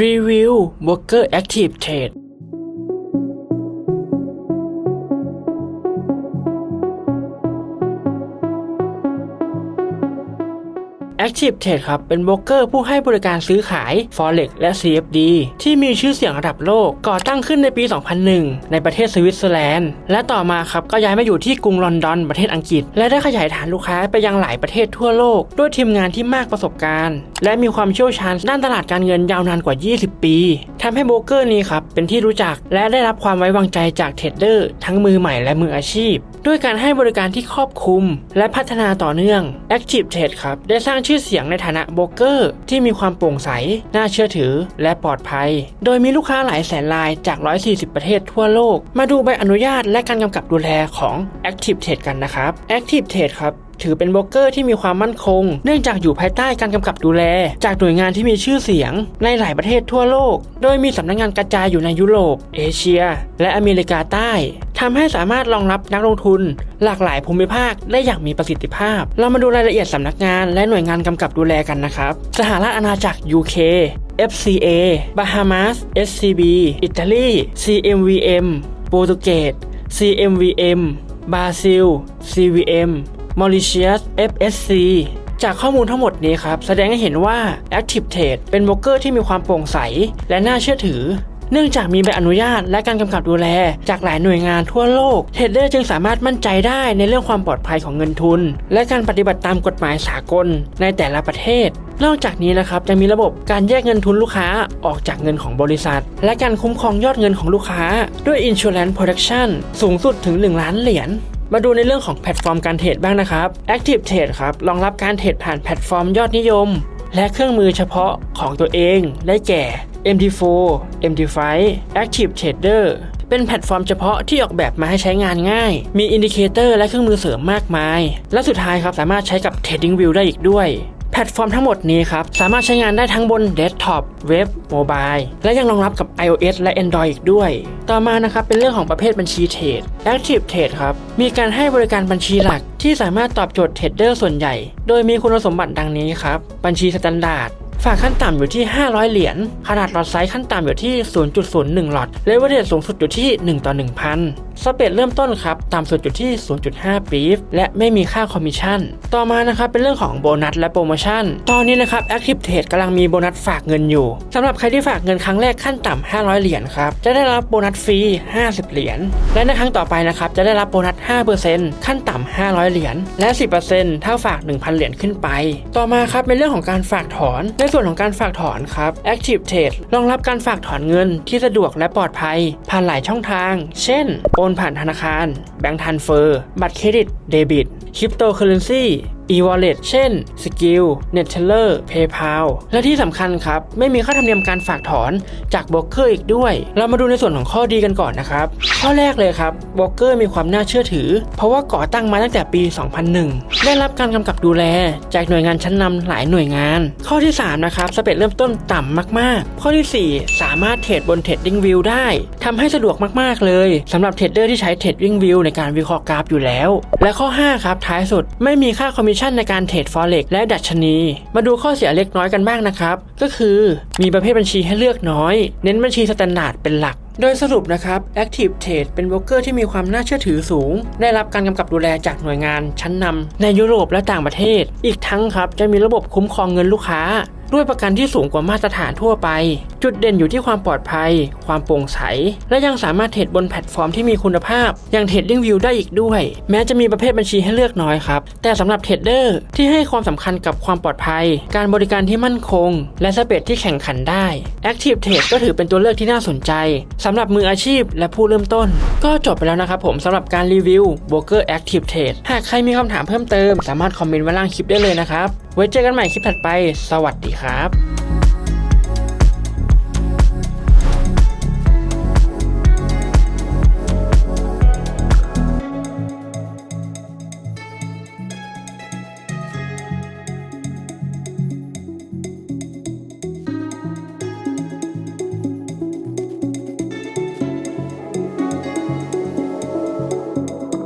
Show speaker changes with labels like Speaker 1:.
Speaker 1: รีวิว Worker Active Trade Active Trade ครับ เป็นโบรกเกอร์ผู้ให้บริการซื้อขาย Forex และ CFD ที่มีชื่อเสียงระดับโลก ก่อตั้งขึ้นในปี 2001 ในประเทศสวิตเซอร์แลนด์ และต่อมาครับก็ย้ายมาอยู่ที่กรุงลอนดอนประเทศอังกฤษ และได้ขยายฐานลูกค้าไปยังหลายประเทศทั่วโลก ด้วยทีมงานที่มากประสบการณ์ และมีความเชี่ยวชาญด้านตลาดการเงินยาวนานกว่า 20 ปีทำให้โบรกเกอร์นี้ครับเป็นที่รู้จักและได้รับความไว้วางใจจากเทรดเดอร์ทั้งมือใหม่และมืออาชีพ ด้วยการให้บริการที่ครอบคลุม และพัฒนาต่อเนื่อง Active Trade ครับได้สร้างชื่อื่อเสียงในฐานะโบรกเกอร์ที่มีความโปร่งใส น่าเชื่อถือ และปลอดภัย โดยมีลูกค้าหลายแสนรายจาก 140 ประเทศทั่วโลก มาดูใบอนุญาตและการกำกับดูแลของ Active Trade กันนะครับ Active Trade ครับถือเป็นโบรกเกอร์ที่มีความมั่นคง เนื่องจากอยู่ภายใต้การกำกับดูแล จากหน่วยงานที่มีชื่อเสียง ในหลายประเทศทั่วโลก โดยมีสำนักงานกระจายอยู่ในยุโรป เอเชีย และอเมริกาใต้ ทำให้สามารถรองรับนักลงทุน หลากหลายภูมิภาคได้อย่างมีประสิทธิภาพ เรามาดูรายละเอียดสำนักงาน และหน่วยงานกำกับดูแลกันนะครับ สหรัฐอาณาจักร UK FCA Bahamas SCB อิตาลี CMVM โปรตุเกส CMVM บราซิล CVM มอริเชียส FSC จากข้อมูลทั้งหมดนี้ครับ แสดงให้เห็นว่า Active Trade เป็นโบรกเกอร์ที่มีความโปร่งใส และน่าเชื่อถือ เนื่องจากมีใบอนุญาตและการกำกับดูแล จากหลายหน่วยงานทั่วโลกเทรดเดอร์จึงสามารถมั่นใจได้ในเรื่องความปลอดภัยของเงินทุน และการปฏิบัติตามกฎหมายสากลในแต่ละประเทศ นอกจากนี้นะครับยังมีระบบการแยกเงินทุนลูกค้าออกจากเงินของบริษัท และการคุ้มครองยอดเงินของลูกค้า ด้วย Insurance Protection สูงสุดถึง 1 ล้านเหรียญมาดูในเรื่องของแพลตฟอร์มการเทรดบ้างนะครับ Active Trade ครับรองรับการเทรดผ่านแพลตฟอร์มยอดนิยม และเครื่องมือเฉพาะของตัวเองได้แก่ MT4 MT5 Active Trader เป็นแพลตฟอร์มเฉพาะที่ออกแบบมาให้ใช้งานง่าย มีอินดิเคเตอร์และเครื่องมือเสริมมากมาย และสุดท้ายครับสามารถใช้กับ Trading View ได้อีกด้วยแพลตฟอร์มทั้งหมดนี้ครับ สามารถใช้งานได้ทั้งบนเดสก์ท็อปเว็บโมบายและยังรองรับกับ iOS และ Android อีกด้วย ต่อมานะครับเป็นเรื่องของประเภทบัญชีเทรด Active Trade ครับ มีการให้บริการบัญชีหลักที่สามารถตอบโจทย์เทรดเดอร์ส่วนใหญ่ โดยมีคุณสมบัติดังนี้ครับ บัญชีสแตนดาร์ด ฝากขั้นต่ำอยู่ที่ 500 เหรียญ ขนาดหลอดไซส์ขั้นต่ำอยู่ที่ 0.01 หลอด เลเวอเรจสูงสุดอยู่ที่ 1 ต่อ 1,000 สเปดเริ่มต้นครับต่ำสุดอยู่ที่ 0.5 ปีฟและไม่มีค่าคอมมิชชั่น ต่อมานะครับเป็นเรื่องของโบนัสและโปรโมชั่น ตอนนี้นะครับ Active Trade กำลังมีโบนัสฝากเงินอยู่สำหรับใครที่ฝากเงินครั้งแรกขั้นต่ำ 500 เหรียญครับ จะได้รับโบนัสฟรี 50 เหรียญ และในครั้งต่อไปนะครับ จะได้รับโบนัส 5%ขั้นต่ำ 500 เหรียญ และ 10%ถ้าฝาก 1,000 เหรียญขึ้นไป ต่อมาครับเป็นเรื่องของการฝากถอน ในส่วนของการฝากถอนครับ Active Trade รองรับการฝากถอนเงินที่สะดวกและปลอดภัย ผ่านหลายช่องทาง เช่นโอนผ่านธนาคาร แบงก์ทันเฟอร์ บัตรเครดิต เดบิต คริปโตเคอเรนซี e-wallet เช่น Skill Neteller PayPal และที่สำคัญครับ ไม่มีค่าธรรมเนียมการฝากถอนจากโบรกเกอร์อีกด้วย เรามาดูในส่วนของข้อดีกันก่อนนะครับ ข้อแรกเลยครับโบรกเกอร์มีความน่าเชื่อถือ เพราะว่าก่อตั้งมาตั้งแต่ปี 2001 ได้รับการกำกับดูแล จากหน่วยงานชั้นนำหลายหน่วยงาน ข้อที่ 3 นะครับสเปดเริ่มต้นต่ำมากๆ ข้อทีสี่4 สามารถเทรดบน Trading View ได้ทำให้สะดวกมากๆเลยสำหรับเทรดเดอร์ที่ใช้ Trading View ในการวิเคราะห์กราฟอยู่แล้ว และข้อ 5 ครับท้ายสุดไม่มีค่าคอมมิชชันในการเทรดฟอเร็กและดัชนี มาดูข้อเสียเล็กน้อยกันบ้างนะครับ ก็คือมีประเภทบัญชีให้เลือกน้อย เน้นบัญชีสแตนดาร์ดเป็นหลักโดยสรุปนะครับ Active Trade เป็นโบรกเกอร์ที่มีความน่าเชื่อถือสูง ได้รับการกำกับดูแลจากหน่วยงานชั้นนำในยุโรปและต่างประเทศ อีกทั้งครับจะมีระบบคุ้มครองเงินลูกค้า ด้วยประกันที่สูงกว่ามาตรฐานทั่วไป จุดเด่นอยู่ที่ความปลอดภัย ความโปร่งใส และยังสามารถเทรดบนแพลตฟอร์มที่มีคุณภาพ อย่าง Trading View ได้อีกด้วย แม้จะมีประเภทบัญชีให้เลือกน้อยครับ แต่สำหรับเทรดเดอร์ที่ให้ความสำคัญกับความปลอดภัย การบริการที่มั่นคง และสเปดที่แข่งขันได้ Active Trade ก็ถือเป็นตัวเลือกที่น่าสนใจสำหรับมืออาชีพและผู้เริ่มต้น ก็จบไปแล้วนะครับผมสำหรับการรีวิว Broker Active Trade หากใครมีคำถามเพิ่มเติม สามารถคอมเมนต์ไว้ล่างคลิปได้เลยนะครับไว้เจอกันใหม่คลิปถัดไป สวัสดีครับ